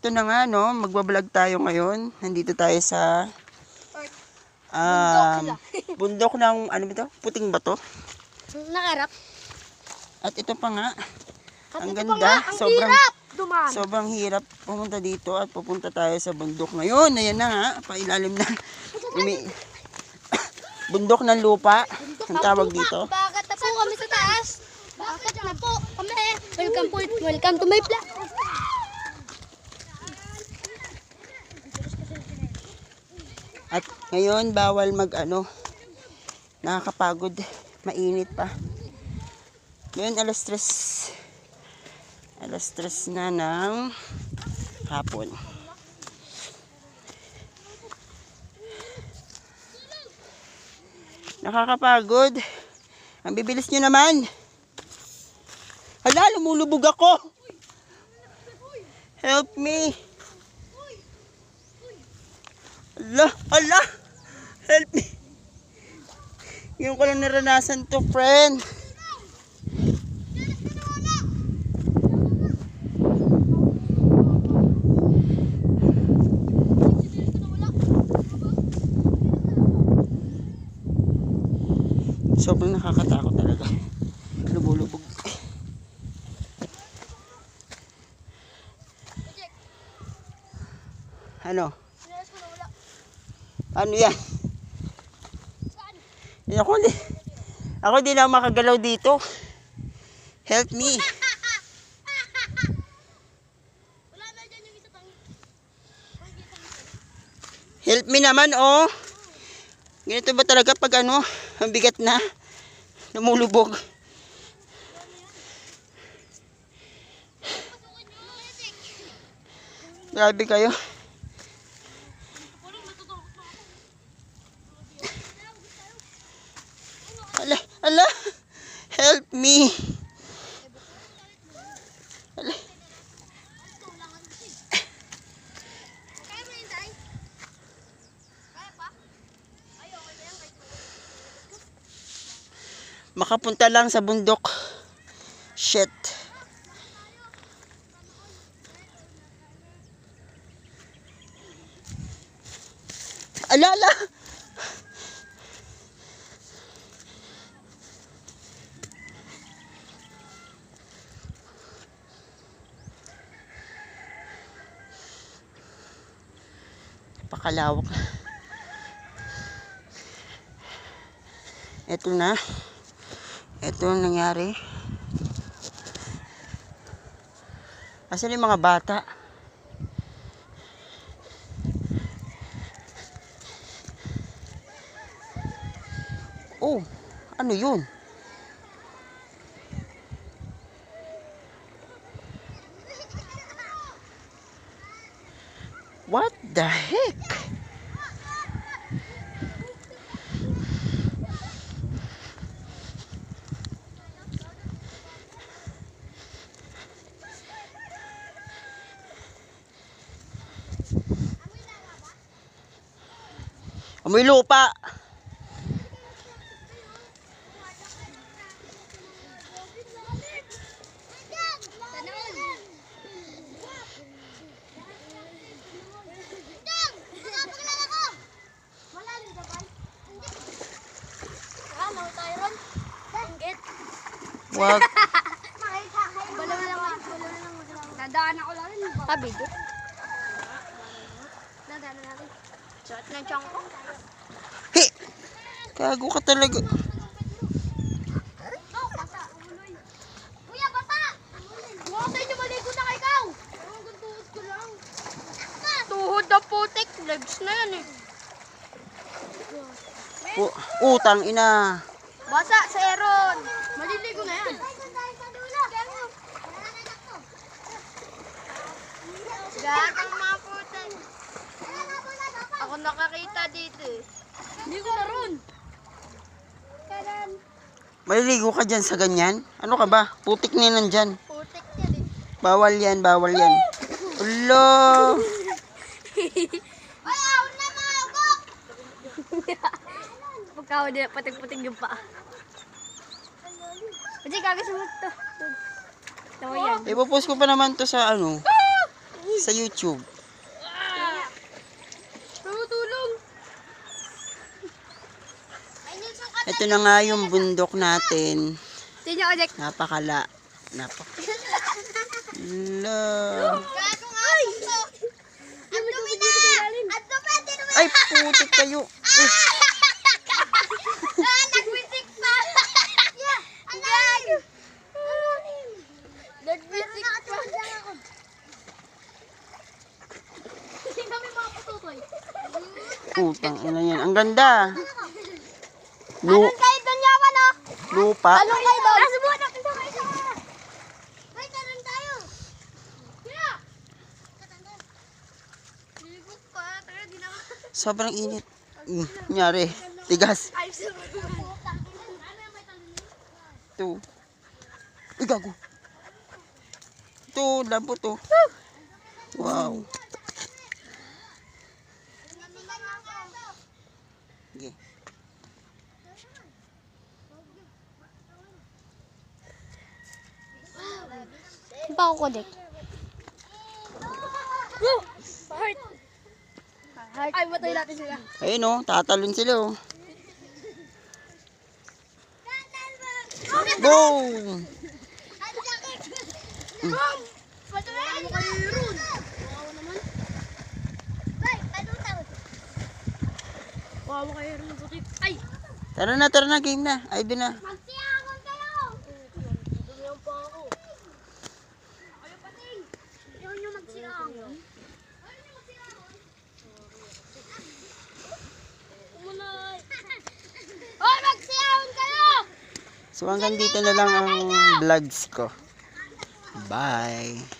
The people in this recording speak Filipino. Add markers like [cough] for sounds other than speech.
eto na nga, no? Magbablog tayo ngayon. Nandito tayo sa... Um, [laughs] bundok ng, ano ba ito? Puting bato. Nakarap. At ito pa nga, At ang ito ganda. nga, ang sobrang, hirap dumaan. sobrang hirap pumunta dito at pupunta tayo sa bundok ngayon. Ayan na nga, pailalim na. Umi, [coughs] bundok ng lupa. Ang tawag dito. Bakit na po kami sa taas? Bakit na po kami? Welcome po, welcome to my vlog. At ngayon, bawal mag ano, nakakapagod, mainit pa. Ngayon, alas tres, alas tres na ng hapon. Nakakapagod. Ang bibilis nyo naman. Hala, lumulubog ako. Help me. Ala, ala. Help me. Ngayon ko lang naranasan to, friend. Sobrang nakakatakot talaga. Lumulubog. Ano? Ano yan? Yan ako, di, ako di na makagalaw dito. Help me. Help me naman, oh. Ganito ba talaga pag ano, ang bigat na, lumulubog. Grabe kayo. Ala, ala. Help me. Ala. Makapunta lang sa bundok. Shit. Ala, ala. Pakalawak. Ito na. Ito ang nangyari. Asan yung mga bata? Oh, ano yun? What the heck? Amoy lupa. Wag. Dadaan ako lang. Tabi doon. Dadaan na natin. Shot na chong ko. He! Kago ka talaga. Putik. Legs na yan eh. U- utang ina. Basa sa Aaron. Maliligo na yan. Gatang mga putik. Ako nakakita dito eh. Hindi ko na ron. Kanan. Maliligo ka dyan sa ganyan? Ano ka ba? Putik na yan dyan. Putik yan eh. Bawal yan, bawal yan. Ulo! [laughs] Ay, awon na mga ugok! Pagkawa din, patig-putig yung paa. Kasi kagasunod to. Tawa yan. Ipopost ko pa naman to sa ano, sa YouTube. Tumutulong. Ay, Nilson, ka Ito na nga yung bundok natin. Tingnan ko, Dek. Napakala. Napak. Nga. Ay! Ang! Ang! Ang putik kayo. Eh, Ah, nagwisik pa! Ang gago! Nagwisik pa! Tingnan mo yung mga pututoy. putang ina yan. Ang ganda. Lu Talon kayo doon, Yaman, oh! lupa. Talon kayo doon! Nasa buwan natin sa kayo! Ay, talon tayo! Kaya! Ligot pa, tayo, di na Sobrang init. Mm, Nyari. Tigas. Sa Ito. Ay, gago. Ito, labo to. Wow. Pa ako, Dek. Heart. Heart. Ay, matay natin sila. Ayun oh, tatalon sila oh. Boom! Patulungan mo kayo yun. Wow kayo rin. Ay! Tara na, tara na, game na. Ay, doon na. Magsiyangon So hanggang dito na lang ang vlogs ko. Bye!